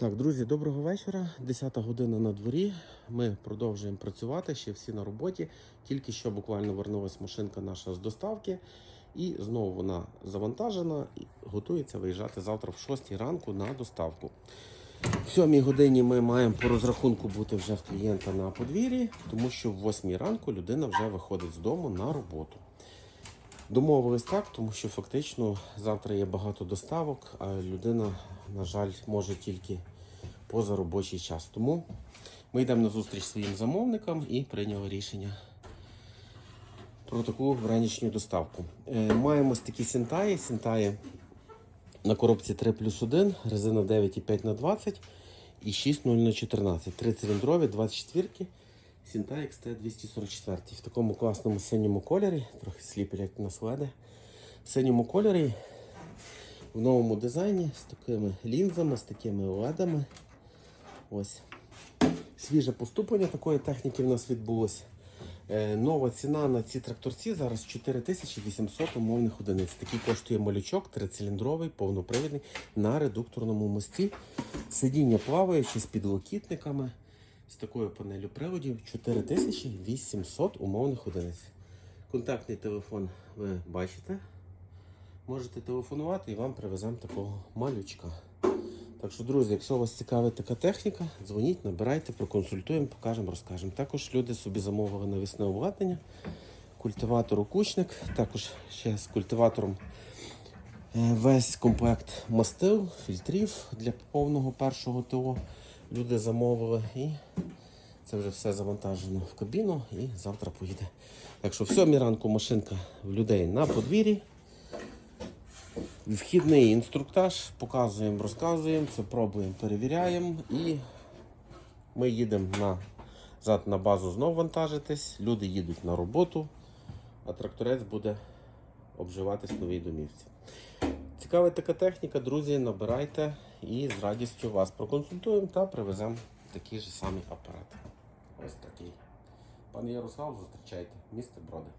Так, друзі, доброго вечора. 10 година на дворі. Ми продовжуємо працювати, ще всі на роботі. Тільки що буквально вернулась машинка наша з доставки, і знову вона завантажена і готується виїжджати завтра в 6 ранку на доставку. В 7 годині ми маємо по розрахунку бути вже в клієнта на подвір'ї, тому що в 8 ранку людина вже виходить з дому на роботу. Домовились так, тому що фактично завтра є багато доставок, а людина, на жаль, може тільки поза робочий час. Тому ми йдемо на зустріч своїм замовникам і прийняли рішення про таку вранішню доставку. Е, маємо такі сінтаї. Сінтаї на коробці 3 плюс 1, резина 9,5 на 20 і 6,0 на 14. Три циліндрові, 24 Сінтай XT 244 в такому класному синьому кольорі, трохи сліплять на следи. В синьому кольорі, в новому дизайні, з такими лінзами, з такими ледами. Ось. Свіже поступлення такої техніки в нас відбулося. Е, нова ціна на ці тракторці зараз 4800 умовних одиниць. Такий коштує малючок, трициліндровий, повнопривідний на редукторному мості. Сидіння плаваючи з підлокітниками з такою панелю приводів 4800 умовних одиниць. Контактний телефон ви бачите. Можете телефонувати і вам привеземо такого малючка. Так що, друзі, якщо вас цікавить така техніка, дзвоніть, набирайте, проконсультуємо, покажемо, розкажемо. Також люди собі замовили навісне обладнання, культиватор окучник, також ще з культиватором е, весь комплект мастил, фільтрів для повного першого ТО. Люди замовили і це вже все завантажено в кабіну і завтра поїде. Так що в сьомій ранку машинка в людей на подвір'ї. Вхідний інструктаж, показуємо, розказуємо, все пробуємо, перевіряємо і ми їдемо назад на базу знову вантажитись. Люди їдуть на роботу, а тракторець буде обживатись в новій домівці. Цікава така техніка, друзі, набирайте і з радістю вас проконсультуємо та привеземо такий же самий апарат. Ось такий. Пане Ярослав, зустрічайте, місце Броди.